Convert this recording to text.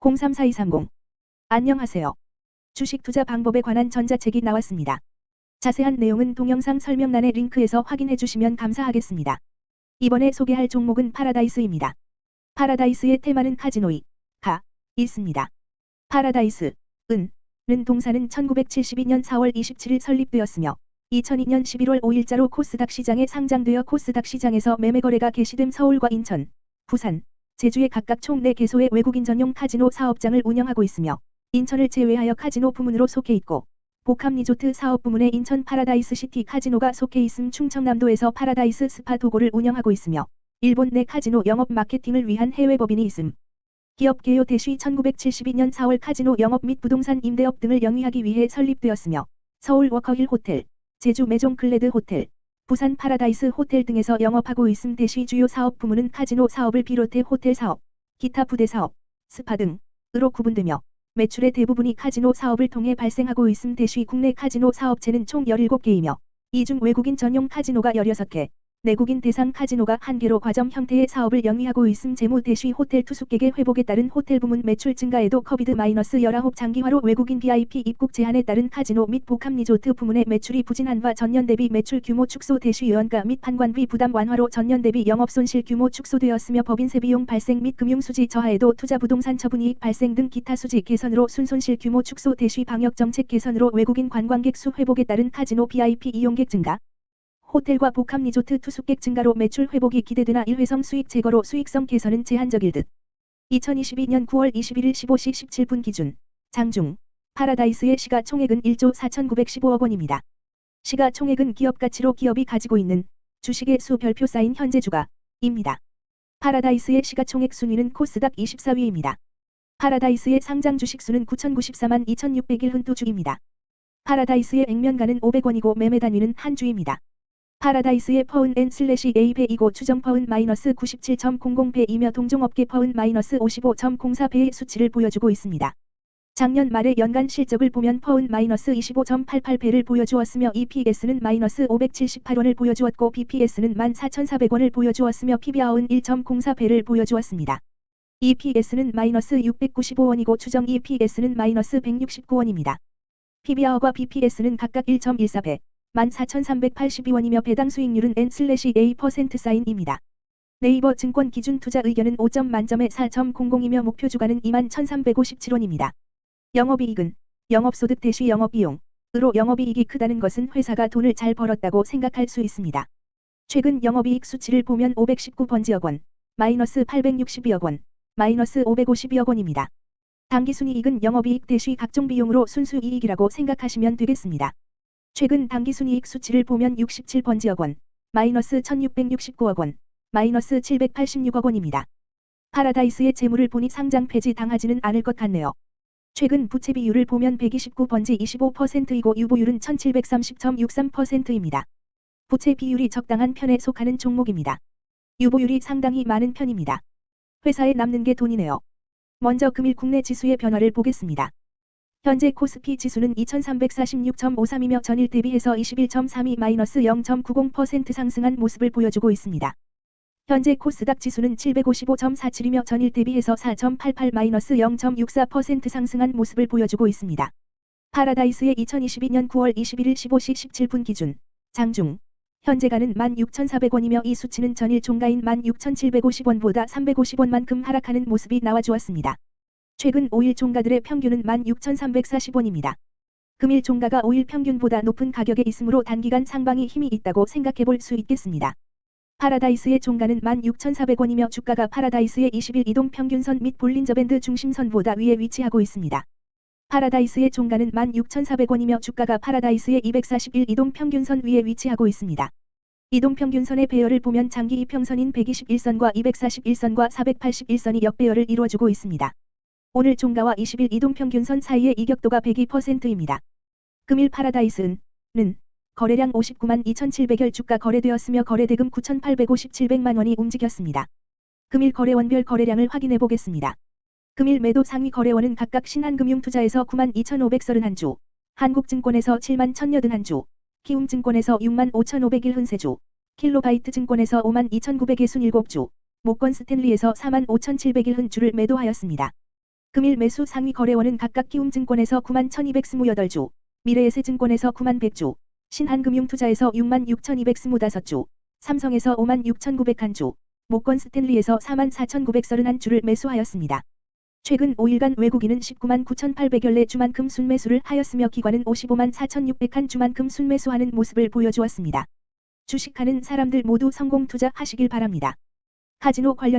034230 안녕하세요. 주식 투자 방법에 관한 전자책이 나왔습니다. 자세한 내용은 동영상 설명란의 링크에서 확인해 주시면 감사하겠습니다. 이번에 소개할 종목은 파라다이스입니다. 파라다이스의 테마는 카지노이, 가, 있습니다. 파라다이스, 은, 는 동사는 1972년 4월 27일 설립되었으며 2002년 11월 5일자로 코스닥 시장에 상장되어 코스닥 시장에서 매매 거래가 개시된 서울과 인천, 부산, 제주의 각각 총 4개소의 외국인 전용 카지노 사업장을 운영하고 있으며 인천을 제외하여 카지노 부문으로 속해 있고 복합 리조트 사업 부문에 인천 파라다이스 시티 카지노가 속해 있음 충청남도에서 파라다이스 스파 도고를 운영하고 있으며 일본 내 카지노 영업 마케팅을 위한 해외 법인이 있음. 기업 개요 대시 1972년 4월 카지노 영업 및 부동산 임대업 등을 영위하기 위해 설립되었으며 서울 워커힐 호텔, 제주 메종 클레드 호텔, 부산 파라다이스 호텔 등에서 영업하고 있음 대시 주요 사업 부문은 카지노 사업을 비롯해 호텔 사업, 기타 부대 사업, 스파 등으로 구분되며 매출의 대부분이 카지노 사업을 통해 발생하고 있음 대시 국내 카지노 사업체는 총 17개이며 이 중 외국인 전용 카지노가 16개, 내국인 대상 카지노가 1개로 과점 형태의 사업을 영위하고 있음 재무 대시 호텔 투숙객의 회복에 따른 호텔 부문 매출 증가에도 커비드-19 장기화로 외국인 VIP 입국 제한에 따른 카지노 및 복합 리조트 부문의 매출이 부진한과 전년 대비 매출 규모 축소 대시 연가 및 판관비 부담 완화로 전년 대비 영업 손실 규모 축소되었으며 법인세 비용 발생 및 금융 수지 저하에도 투자 부동산 처분 이익 발생 등 기타 수지 개선으로 순손실 규모 축소 대시 방역 정책 개선으로 외국인 관광객 수 회복에 따른 카지노 VIP 이용객 증가 호텔과 복합 리조트 투숙객 증가로 매출 회복이 기대되나 일회성 수익 제거로 수익성 개선은 제한적일 듯. 2022년 9월 21일 15시 17분 기준 장중 파라다이스의 시가총액은 1조 4,915억 원입니다. 시가총액은 기업 가치로 기업이 가지고 있는 주식의 수 별표 쌓인 현재 주가입니다. 파라다이스의 시가총액 순위는 코스닥 24위입니다. 파라다이스의 상장 주식 수는 9,094만 2,601 흔두주입니다. 파라다이스의 액면가는 500원이고 매매 단위는 한 주입니다. 파라다이스의 퍼은 N 슬래시 A배이고 추정 퍼은 마이너스 97.00배이며 동종업계 퍼은 마이너스 55.04배의 수치를 보여주고 있습니다. 작년 말의 연간 실적을 보면 퍼은 마이너스 25.88배를 보여주었으며 EPS는 마이너스 578원을 보여주었고 BPS는 14,400원을 보여주었으며 PBR은 1.04배를 보여주었습니다. EPS는 마이너스 695원이고 추정 EPS는 마이너스 169원입니다. PBR과 BPS는 각각 1.14배, 14,382원이며 배당 수익률은 N/A% 사인입니다. 네이버 증권 기준 투자 의견은 5점 만점에 4.00이며 목표 주가는 21,357원입니다. 영업이익은 영업소득 대시 영업비용 으로 영업이익이 크다는 것은 회사가 돈을 잘 벌었다고 생각할 수 있습니다. 최근 영업이익 수치를 보면 519번지억 원, 마이너스 862억 원, 마이너스 552억 원입니다. 당기순이익은 영업이익 대시 각종 비용으로 순수이익이라고 생각하시면 되겠습니다. 최근 당기순이익 수치를 보면 67번지억 원, 마이너스 1669억 원, 마이너스 786억 원입니다. 파라다이스의 재물을 보니 상장 폐지 당하지는 않을 것 같네요. 최근 부채 비율을 보면 129번지 25%이고 유보율은 1730.63%입니다. 부채 비율이 적당한 편에 속하는 종목입니다. 유보율이 상당히 많은 편입니다. 회사에 남는 게 돈이네요. 먼저 금일 국내 지수의 변화를 보겠습니다. 현재 코스피 지수는 2346.53이며 전일 대비해서 21.32-0.90% 상승한 모습을 보여주고 있습니다. 현재 코스닥 지수는 755.47이며 전일 대비해서 4.88-0.64% 상승한 모습을 보여주고 있습니다. 파라다이스의 2022년 9월 21일 15시 17분 기준 장중 현재가는 16,400원이며 이 수치는 전일 종가인 16,750원보다 350원만큼 하락하는 모습이 나와주었습니다. 최근 5일 종가들의 평균은 16,340원입니다. 금일 종가가 5일 평균보다 높은 가격에 있으므로 단기간 상방이 힘이 있다고 생각해 볼 수 있겠습니다. 파라다이스의 종가는 16,400원이며 주가가 파라다이스의 20일 이동 평균선 및 볼린저 밴드 중심선보다 위에 위치하고 있습니다. 파라다이스의 종가는 16,400원이며 주가가 파라다이스의 241 이동 평균선 위에 위치하고 있습니다. 이동 평균선의 배열을 보면 장기 이평선인 121선과 241선과 481선이 역배열을 이루어주고 있습니다. 오늘 종가와 20일 이동평균선 사이의 이격도가 102%입니다. 금일 파라다이스는 거래량 59만 2,700여 주가 거래되었으며 거래대금 9,857백만 원이 움직였습니다. 금일 거래원별 거래량을 확인해 보겠습니다. 금일 매도 상위 거래원은 각각 신한금융투자에서 9만 2,531주, 한국증권에서 7만 1,081주, 키움증권에서 6만 5,501흔세주, 킬로바이트 증권에서 5만 2,967주, 목건 스탠리에서 4만 5,701흔주를 매도하였습니다. 금일 매수 상위 거래원은 각각 키움증권에서 9만 1228주, 미래에셋증권에서 9만 100주, 신한금융투자에서 6만 6225주, 삼성에서 5만 6901주, 모건 스탠리에서 4만 4931주를 매수하였습니다. 최근 5일간 외국인은 19만 9,800여래 주만큼 순매수를 하였으며 기관은 55만 4,600한 주만큼 순매수하는 모습을 보여주었습니다. 주식하는 사람들 모두 성공 투자하시길 바랍니다. 카지노 관련